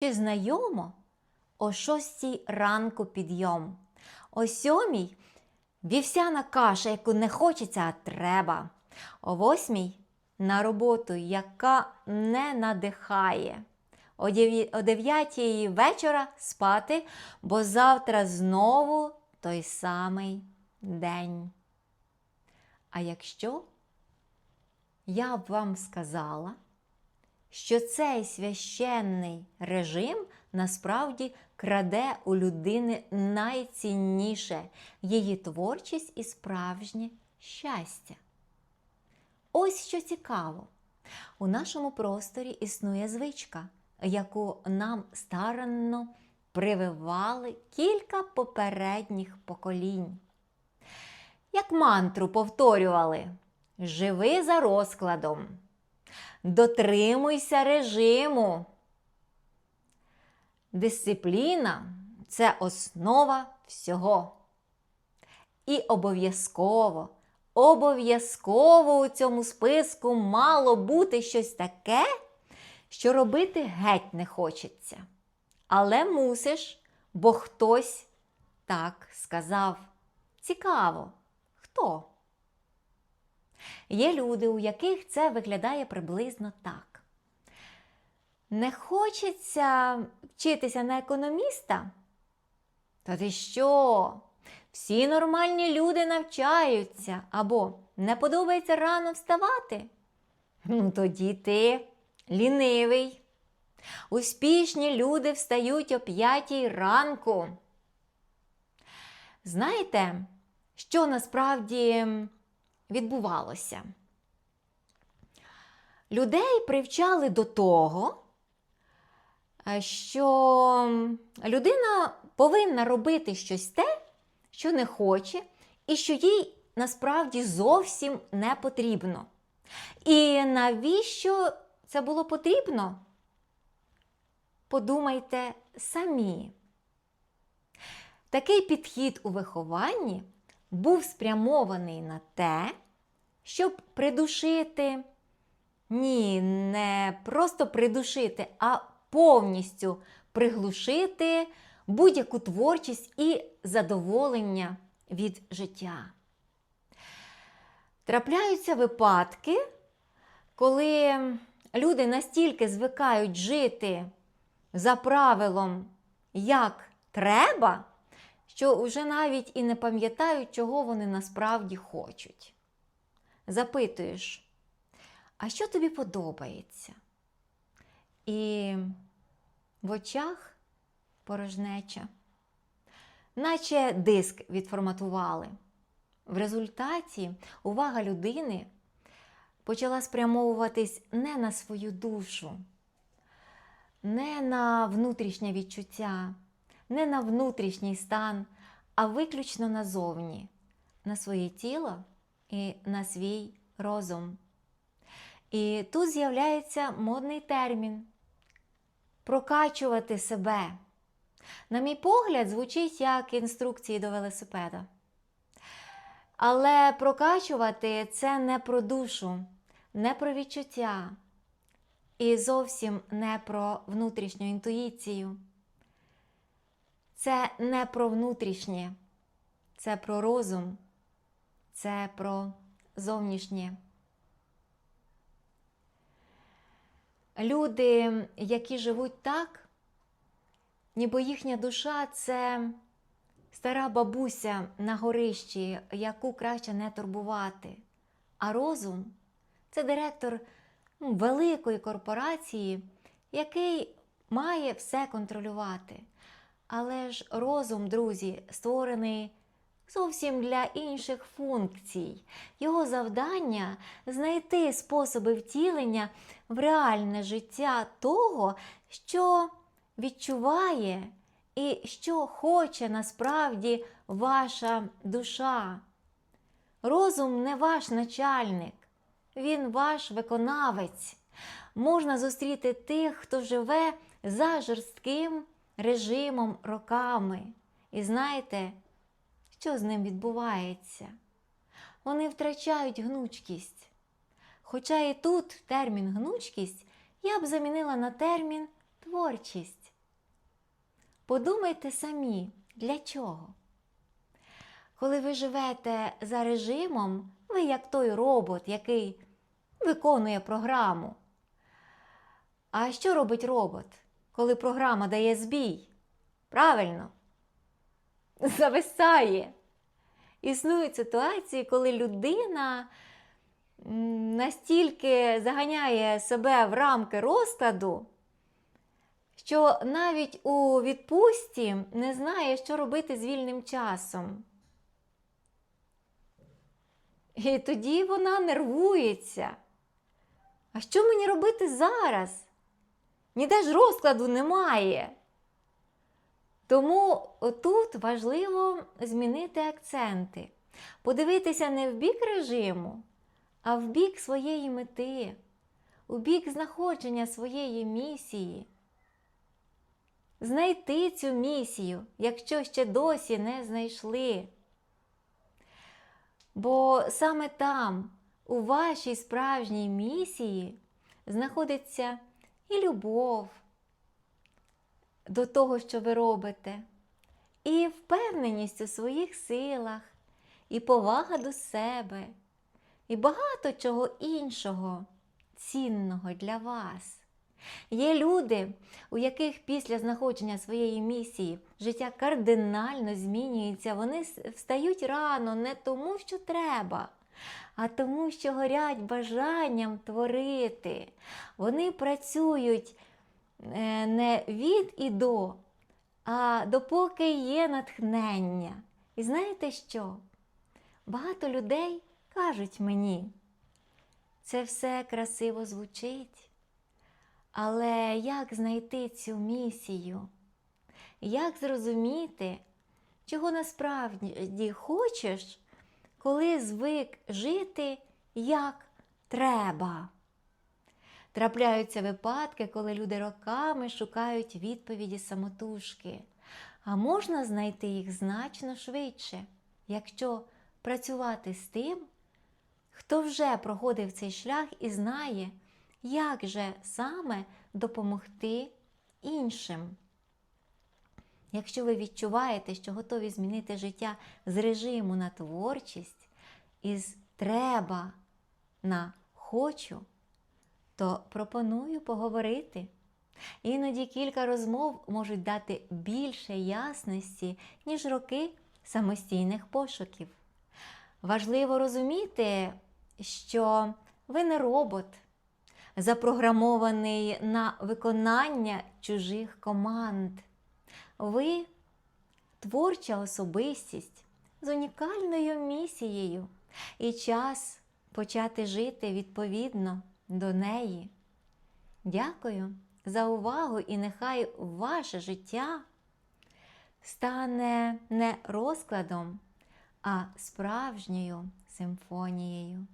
Чи знайомо? О шостій ранку підйом, о сьомій вівсяна каша, яку не хочеться, а треба, о восьмій на роботу, яка не надихає, о дев'я- о дев'ятій вечора спати, бо завтра знову той самий день. А якщо я б вам сказала, що цей священний режим насправді краде у людини найцінніше її творчість і справжнє щастя. Ось що цікаво. У нашому просторі існує звичка, яку нам старанно прививали кілька попередніх поколінь. Як мантру повторювали: живи за розкладом. Дотримуйся режиму. Дисципліна це основа всього. І обов'язково, обов'язково у цьому списку мало бути щось таке, що робити геть не хочеться. Але мусиш, бо хтось так сказав. Цікаво, хто? Є люди, у яких це виглядає приблизно так. Не хочеться вчитися на економіста? Та ти що? Всі нормальні люди навчаються або не подобається рано вставати? Ну, тоді ти лінивий. Успішні люди встають о п'ятій ранку. Знаєте, що насправді відбувалося? Людей привчали до того, е, що людина повинна робити щось те, що не хоче, і що їй насправді зовсім не потрібно. І навіщо це було потрібно? Подумайте самі. Такий підхід у вихованні був спрямований на те, щоб придушити, ні, не просто придушити, а повністю приглушити будь-яку творчість і задоволення від життя. Трапляються випадки, коли люди настільки звикають жити за правилом, як треба, що вже навіть і не пам'ятають, чого вони насправді хочуть. Запитуєш, а що тобі подобається? І в очах порожнеча, наче диск відформатували. В результаті увага людини почала спрямовуватись не на свою душу, не на внутрішнє відчуття, не на внутрішній стан, а виключно назовні, на своє тіло і на свій розум. І тут з'являється модний термін прокачувати себе. На мій погляд, звучить як інструкції до велосипеда. Але прокачувати це не про душу, не про відчуття і зовсім не про внутрішню інтуїцію. Це не про внутрішнє, це про розум, це про зовнішнє. Люди, які живуть так, ніби їхня душа це стара бабуся на горищі, яку краще не турбувати. А розум це директор ну, великої корпорації, який має все контролювати. Але ж розум, друзі, створений зовсім для інших функцій. Його завдання знайти способи втілення в реальне життя того, що відчуває і що хоче насправді ваша душа. Розум не ваш начальник, він ваш виконавець. Можна зустріти тих, хто живе за жорстким режимом роками. І знаєте, що з ним відбувається? Вони втрачають гнучкість. Хоча і тут термін гнучкість я б замінила на термін творчість. подумайте самі, для чого? Коли ви живете за режимом, ви як той робот, який виконує програму. А що робить робот, коли програма дає збій? Правильно, зависає. Існують ситуації, коли людина настільки заганяє себе в рамки розкладу, що навіть у відпустці не знає, що робити з вільним часом. І тоді вона нервується. А що мені робити зараз? Ніде ж розкладу немає. Тому тут важливо змінити акценти, подивитися не в бік режиму, а в бік своєї мети, у бік знаходження своєї місії. Знайти цю місію, якщо ще досі не знайшли. Бо саме там, у вашій справжній місії, знаходиться і любов до того, що ви робите, і впевненість у своїх силах, і повага до себе, і багато чого іншого цінного для вас. Є люди, у яких після знаходження своєї місії життя кардинально змінюється. Вони встають рано не тому, що треба, а тому, що горять бажанням творити. Вони працюють е, не від і до, а допоки є натхнення. І знаєте що? Багато людей кажуть мені, це все красиво звучить. Але як знайти цю місію? Як зрозуміти, чого насправді хочеш, коли звик жити як треба? Трапляються випадки, коли люди роками шукають відповіді самотужки, а можна знайти їх значно швидше, якщо працювати з тим, хто вже проходив цей шлях і знає, як же саме допомогти іншим. Якщо ви відчуваєте, що готові змінити життя з режиму на творчість, із треба на хочу, то пропоную поговорити. Іноді кілька розмов можуть дати більше ясності, ніж роки самостійних пошуків. Важливо розуміти, що ви не робот, запрограмований на виконання чужих команд. Ви творча особистість з унікальною місією, і час почати жити відповідно до неї. Дякую за увагу, і нехай ваше життя стане не розкладом, а справжньою симфонією.